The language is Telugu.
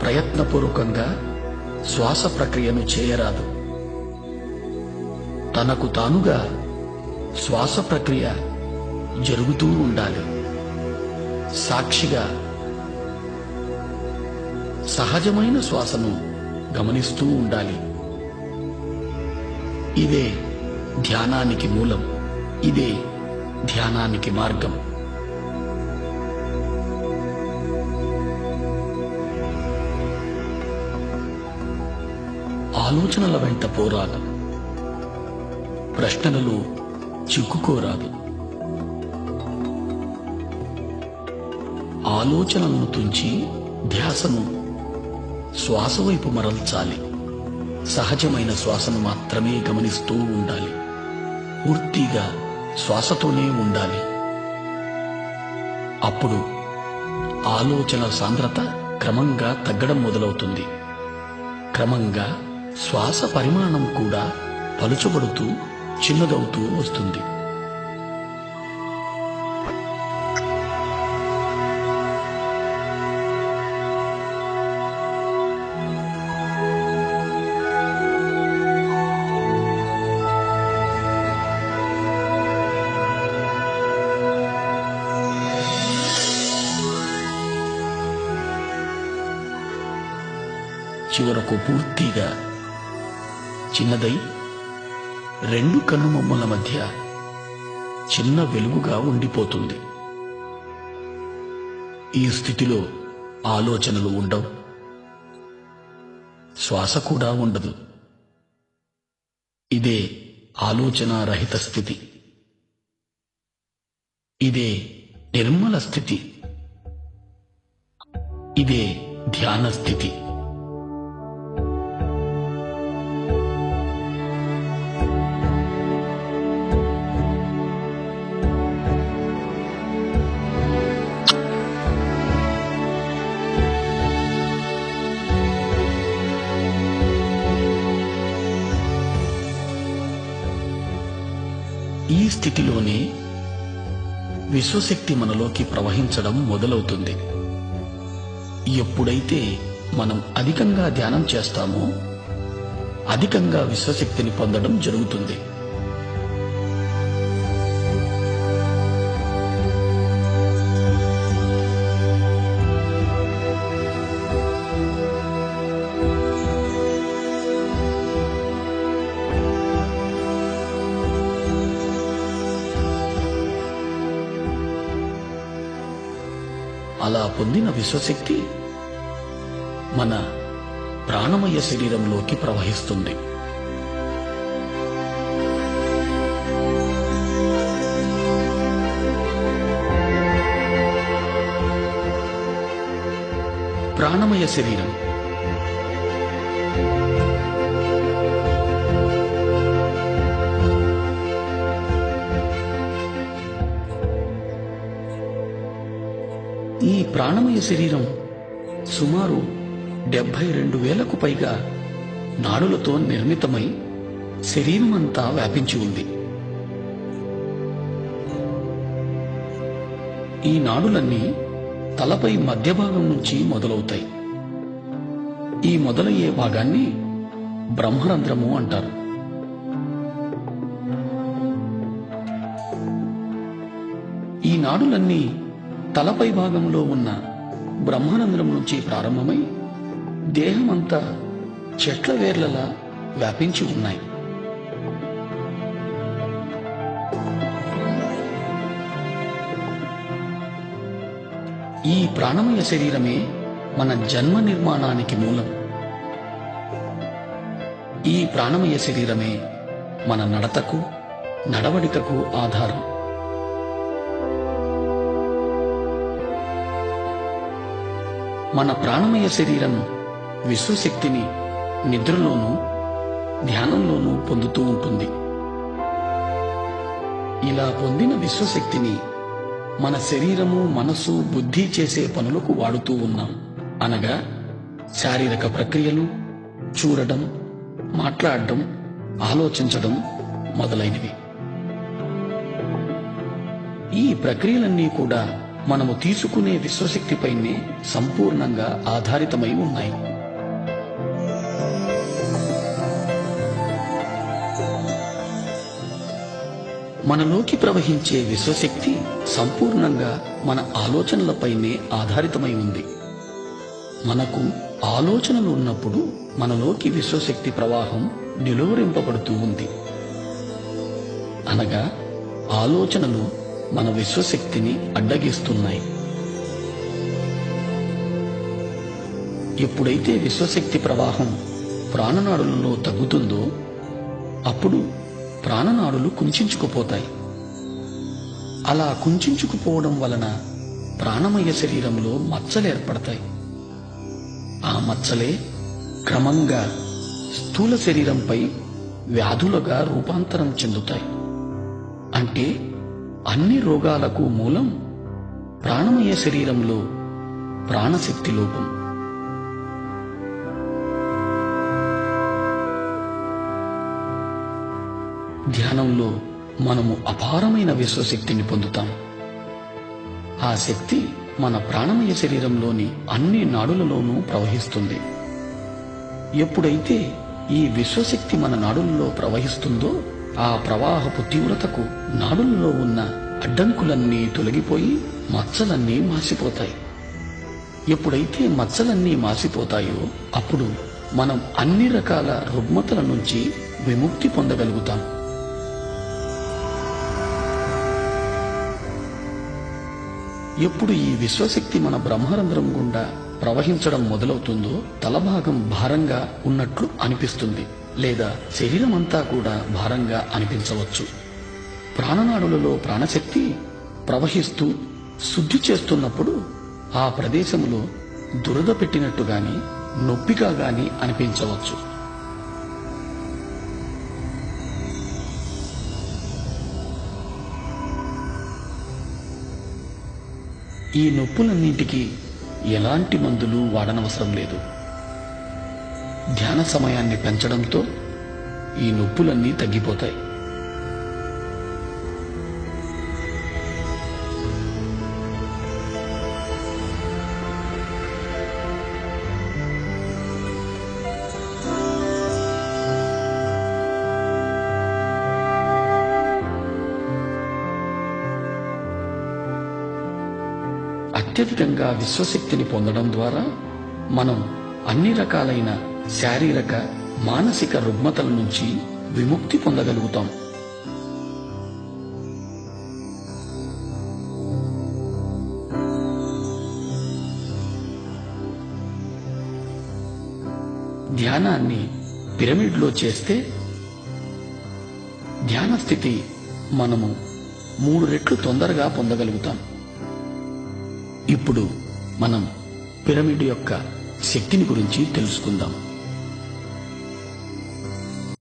ప్రయత్నపూర్వకంగా శ్వాస ప్రక్రియను చేయరాదు. తనకు తానుగా శ్వాస ప్రక్రియ జరుగుతూ ఉండాలి. సాక్షిగా సహజమైన శ్వాసను గమనిస్తూ ఉండాలి. ఇదే ధ్యానానికి మూలం ఇదే ధ్యానానికి మార్గం. ఆలోచనల వెంట పోరాదు. ప్రశ్నలలో చిక్కుకోరాదు. ఆలోచనలను తుంచి ధ్యాసను శ్వాస వైపు మరల్చాలి. సహజమైన శ్వాసను మాత్రమే గమనిస్తూ ఉండాలి. పూర్తిగా శ్వాసతోనే ఉండాలి. అప్పుడు ఆలోచన సాంద్రత క్రమంగా తగ్గడం మొదలవుతుంది. క్రమంగా శ్వాస పరిమాణం కూడా పలుచబడుతూ చిన్నదవుతూ వస్తుంది. చివరకు పూర్తిగా చిన్నదై రెండు కన్నుమొమ్మల మధ్య చిన్న వెలుగుగా ఉండిపోతుంది. ఈ స్థితిలో ఆలోచనలు ఉండవు. శ్వాస కూడా ఉండదు. ఇదే ఆలోచనారహిత స్థితి. ఇదే నిర్మల స్థితి. ఇదే ధ్యాన స్థితి. ఈ స్థితిలోనే విశ్వశక్తి మనలోకి ప్రవహించడం మొదలవుతుంది. ఎప్పుడైతే మనం అధికంగా ధ్యానం చేస్తామో అధికంగా విశ్వశక్తిని పొందడం జరుగుతుంది. అలా పొందిన విశ్వశక్తి మన ప్రాణమయ శరీరంలోకి ప్రవహిస్తుంది. ప్రాణమయ శరీరం ఈ ప్రాణమయ శరీరం సుమారు డెబ్బై రెండు వేలకు పైగా నాడులతో నిర్మితమై శరీరం అంతా వ్యాపించి ఉంది. ఈ నాడులన్నీ తలపై మధ్య భాగం నుంచి మొదలవుతాయి. ఈ మొదలయ్యే భాగాన్ని బ్రహ్మరంధ్రము అంటారు. ఈ నాడులన్నీ తలపై భాగంలో ఉన్న బ్రహ్మానందరం నుంచి ప్రారంభమై దేహమంతా చెట్ల వేర్లలా వ్యాపించి ఉన్నాయి. ఈ ప్రాణమయ శరీరమే మన జన్మ నిర్మాణానికి మూలం. ఈ ప్రాణమయ శరీరమే మన నడతకు నడవడికకు ఆధారం. మన ప్రాణమయ శరీరం విశ్వశక్తిని నిద్రలోనూ ధ్యానంలోనూ పొందుతూ ఉంటుంది. ఇలా పొందిన విశ్వశక్తిని మన శరీరము మనసు బుద్ధి చేసే పనులకు వాడుతూ ఉన్నాం. అనగా శారీరక ప్రక్రియలు చూడడం మాట్లాడడం ఆలోచించడం మొదలైనవి. ఈ ప్రక్రియలన్నీ కూడా మనము తీసుకునే విశ్వశక్తిపైనే సంపూర్ణంగా ఆధారితమై ఉన్నాయి. మనలోకి ప్రవహించే విశ్వశక్తి సంపూర్ణంగా మన ఆలోచనలపైనే ఆధారితమై ఉంది. మనకు ఆలోచనలు ఉన్నప్పుడు మనలోకి విశ్వశక్తి ప్రవాహం నిలువరింపబడుతూ ఉంది. అనగా ఆలోచనలు మన విశ్వశక్తిని అడ్డగిస్తున్నాయి. ఎప్పుడైతే విశ్వశక్తి ప్రవాహం ప్రాణనాడులలో తగ్గుతుందో అప్పుడు ప్రాణనాడులు కుంచుకుపోతాయి. అలా కుంచుకుపోవడం వలన ప్రాణమయ శరీరంలో మచ్చలు ఏర్పడతాయి. ఆ మచ్చలే క్రమంగా స్థూల శరీరంపై వ్యాధులుగా రూపాంతరం చెందుతాయి. అంటే అన్ని రోగాలకు మూలం ప్రాణమయ శరీరంలో ప్రాణశక్తి లోపం. ధ్యానంలో మనము అపారమైన విశ్వశక్తిని పొందుతాం. ఆ శక్తి మన ప్రాణమయ శరీరంలోని అన్ని నాడులలోనూ ప్రవహిస్తుంది. ఎప్పుడైతే ఈ విశ్వశక్తి మన నాడుల్లో ప్రవహిస్తుందో ఆ ప్రవాహపు తీవ్రతకు నాడులలో ఉన్న అడ్డంకులన్నీ తొలగిపోయి మచ్చలన్నీ మాసిపోతాయి. ఎప్పుడైతే మచ్చలన్నీ మాసిపోతాయో అప్పుడు మనం అన్ని రకాల రుగ్మతల నుంచి విముక్తి పొందగలుగుతాం. ఎప్పుడు ఈ విశ్వశక్తి మన బ్రహ్మరంధ్రం గుండా ప్రవహించడం మొదలవుతుందో తలభాగం భారంగా ఉన్నట్లు అనిపిస్తుంది. లేదా శరీరం అంతా కూడా భారంగా అనిపించవచ్చు. ప్రాణనాడులలో ప్రాణశక్తి ప్రవహిస్తూ శుద్ధి చేస్తున్నప్పుడు ఆ ప్రదేశంలో దురద పెట్టినట్టుగాని నొప్పిగా గాని అనిపించవచ్చు. ఈ నొప్పులన్నింటికి ఎలాంటి మందులు వాడనవసరం లేదు. ధ్యాన సమయాన్ని పెంచడంతో ఈ నొప్పులన్నీ తగ్గిపోతాయి. అత్యధికంగా విశ్వశక్తిని పొందడం ద్వారా మనం అన్ని రకాలైన శారీరక మానసిక రుగ్మతల నుంచి విముక్తి పొందగలుగుతాం. ధ్యానాన్ని పిరమిడ్లో చేస్తే ధ్యాన స్థితి మనము మూడు రెట్లు తొందరగా పొందగలుగుతాం. ఇప్పుడు మనం పిరమిడ్ యొక్క శక్తిని గురించి తెలుసుకుందాం.